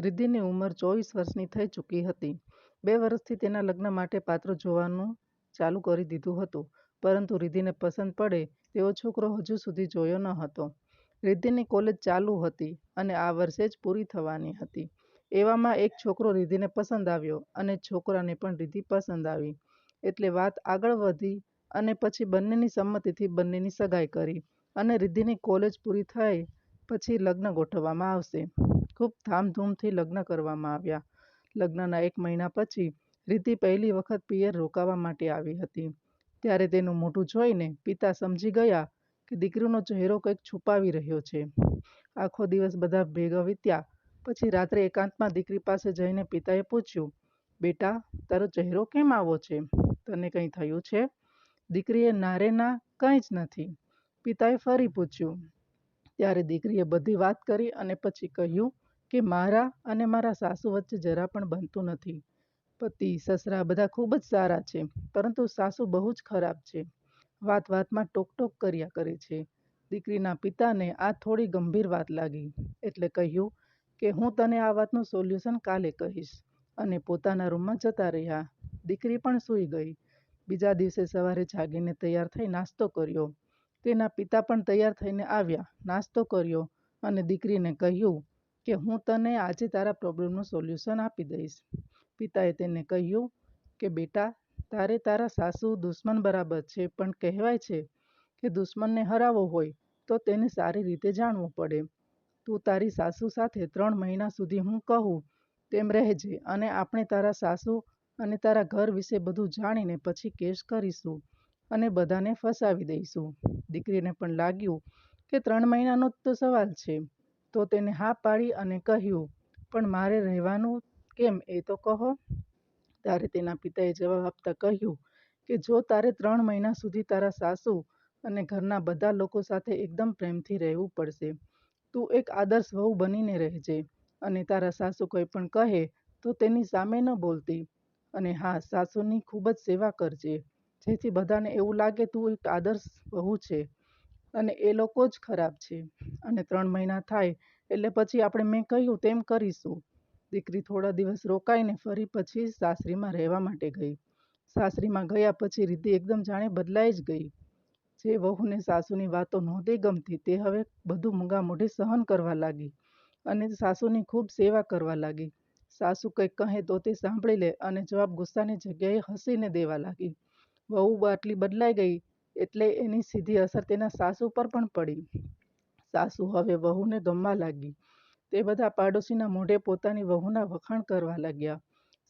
રિદ્ધિની ઉંમર ચોવીસ વર્ષની થઈ ચૂકી હતી. બે વર્ષથી તેના લગ્ન માટે પાત્રો જોવાનું ચાલુ કરી દીધું હતું, પરંતુ રિદ્ધિને પસંદ પડે તેવો છોકરો હજુ સુધી જોયો ન હતો. રિદ્ધિની કોલેજ ચાલુ હતી અને આ વર્ષે જ પૂરી થવાની હતી. એવામાં એક છોકરો રિદ્ધિને પસંદ આવ્યો અને છોકરાને પણ રિદ્ધિ પસંદ આવી. એટલે વાત આગળ વધી અને પછી બંનેની સંમતિથી બંનેની સગાઈ કરી અને રિદ્ધિની કોલેજ પૂરી થાય પછી લગ્ન ગોઠવવામાં આવશે. ખૂબ ધામધૂમથી લગ્ન કરવામાં આવ્યા. લગ્નના એક મહિના પછી રીતિ પહેલી વખત પિયર રોકાવા માટે આવી હતી. ત્યારે તેનું મોઢું જોઈને પિતા સમજી ગયા કે દીકરીનો ચહેરો કંઈક છુપાવી રહ્યો છે. આખો દિવસ બધા ભેગા વીત્યા પછી રાત્રે એકાંતમાં દીકરી પાસે જઈને પિતાએ પૂછ્યું, "બેટા, તારો ચહેરો કેમ આવો છે? તને કંઈ થયું છે?" દીકરીએ નારે ના, કંઈ જ નથી. પિતાએ ફરી પૂછ્યું. ત્યારે દીકરીએ બધી વાત કરી અને પછી કહ્યું કે મારા અને મારા સાસુ વચ્ચે જરા પણ બનતું નથી. પતિ, સસરા બધા ખૂબ જ સારા છે, પરંતુ સાસુ બહુ જ ખરાબ છે. વાત વાતમાં ટોક-ટોક કર્યા કરે છે. દીકરીના પિતાને આ થોડી ગંભીર વાત લાગી. એટલે કહ્યું કે હું તને આ વાતનું સોલ્યુશન કાલે કહીશ અને પોતાના રૂમમાં જતા રહ્યા. દીકરી પણ સૂઈ ગઈ. બીજા દિવસે સવારે જાગીને તૈયાર થઈ નાસ્તો કર્યો. તેના પિતા પણ તૈયાર થઈને આવ્યા, નાસ્તો કર્યો અને દીકરીને કહ્યું કે હું તને આજે તારા પ્રોબ્લેમનું સોલ્યુશન આપી દઈશ. પિતાએ તેને કહ્યું કે બેટા, તારે તારા સાસુ દુશ્મન બરાબર છે પણ કહેવાય છે કે દુશ્મનને હરાવવો હોય તો તેને સારી રીતે જાણવું પડે. તું તારી સાસુ સાથે ત્રણ મહિના સુધી હું કહું તેમ રહેજે અને આપણે તારા સાસુ અને તારા ઘર વિશે બધું જાણીને પછી કેસ કરીશું અને બધાને ફસાવી દઈશું. દીકરીને પણ લાગ્યું કે ત્રણ મહિનાનો જ તો સવાલ છે. તો તેને હા પાડી અને કહ્યું, "પણ મારે રહેવાનું કેમ એ તો કહો." ત્યારે તેના પિતાએ જવાબ આપતા કહ્યું કે જો તારે ત્રણ મહિના સુધી તારા સાસુ અને ઘરના બધા લોકો સાથે એકદમ પ્રેમથી રહેવું પડશે. તું એક આદર્શ વહુ બનીને રહેજે અને તારા સાસુ કંઈ પણ કહે તો તેની સામે ન બોલતી અને હા, સાસુની ખૂબ જ સેવા કરજે, જેથી બધાને એવું લાગે તું એક આદર્શ વહુ છે અને એ લોકો જ ખરાબ છે અને ત્રણ મહિના થાય એટલે પછી આપણે મેં કહ્યું તેમ કરીશું. દીકરી થોડા દિવસ રોકાઈને ફરી પછી સાસરીમાં રહેવા માટે ગઈ. સાસરીમાં ગયા પછી રીતિ એકદમ જાણે બદલાઈ જ ગઈ. જે વહુને સાસુની વાતો નહોતી ગમતી તે હવે બધું મૂંગા-મોઢે સહન કરવા લાગી અને સાસુની ખૂબ સેવા કરવા લાગી. સાસુ કંઈક કહે તો તે સાંભળી લે અને જવાબ ગુસ્સાની જગ્યાએ હસીને દેવા લાગી. વહુ આટલી બદલાઈ ગઈ એટલે એની સીધી અસર તેના સાસુ પર પણ પડી. સાસુ હવે વહુને ગમવા લાગી. તે બધા પાડોશીના મોઢે પોતાની વહુના વખાણ કરવા લાગ્યા.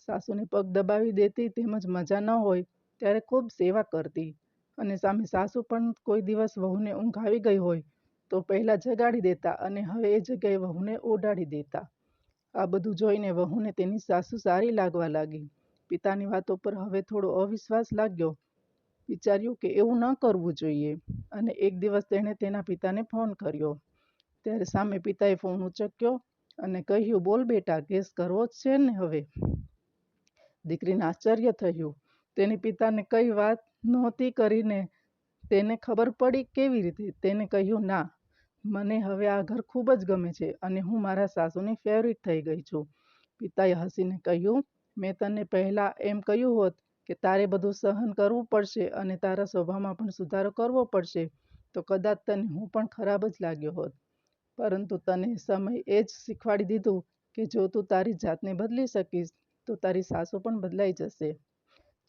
સાસુને પગ દબાવી દેતી તેમજ મજા ન હોય ત્યારે ખૂબ સેવા કરતી અને સામે સાસુ પણ કોઈ દિવસ વહુને ઊંઘ આવી ગઈ હોય તો પહેલા જગાડી દેતા અને હવે એ જગ્યાએ વહુને ઓડાડી દેતા. આ બધું જોઈને વહુને તેની સાસુ સારી લાગવા લાગી. પિતાની વાતો પર હવે થોડો અવિશ્વાસ લાગ્યો. વિચાર્યું કે એવું ન કરવું જોઈએ અને એક દિવસ તેણે તેના પિતાને ફોન કર્યો. ત્યારે સામે પિતાએ ફોન ઉંચક્યો અને કહ્યું, "બોલ બેટા, કેસ કરવો જ છે ને હવે?" દીકરીને આશ્ચર્ય થયું. તેની પિતાને કંઈ વાત નહોતી કરીને તેને ખબર પડી કેવી રીતે? તેને કહ્યું, "ના, મને હવે આ ઘર ખૂબ જ ગમે છે અને હું મારા સાસુની ફેવરિટ થઈ ગઈ છું." પિતાએ હસીને કહ્યું, "મેં તને પહેલાં એમ કહ્યું હોત કે તારે બધું સહન કરવું પડશે અને તારા સ્વભાવમાં પણ સુધારો કરવો પડશે તો કદાચ તને હું પણ ખરાબ જ લાગ્યો હોત. પરંતુ તને સમય એ જ શીખવાડી દીધું કે જો તું તારી જાતને બદલી શકીશ તો તારી સાસુ પણ બદલાઈ જશે."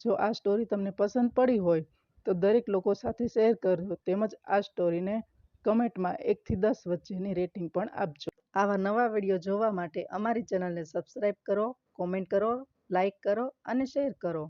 જો આ સ્ટોરી તમને પસંદ પડી હોય તો દરેક લોકો સાથે શેર કરજો તેમજ આ સ્ટોરીને કમેન્ટમાં એકથી દસ વચ્ચેની રેટિંગ પણ આપજો. આવા નવા વીડિયો જોવા માટે અમારી ચેનલને સબસ્ક્રાઈબ કરો, કોમેન્ટ કરો, લાઈક કરો અને શેર કરો.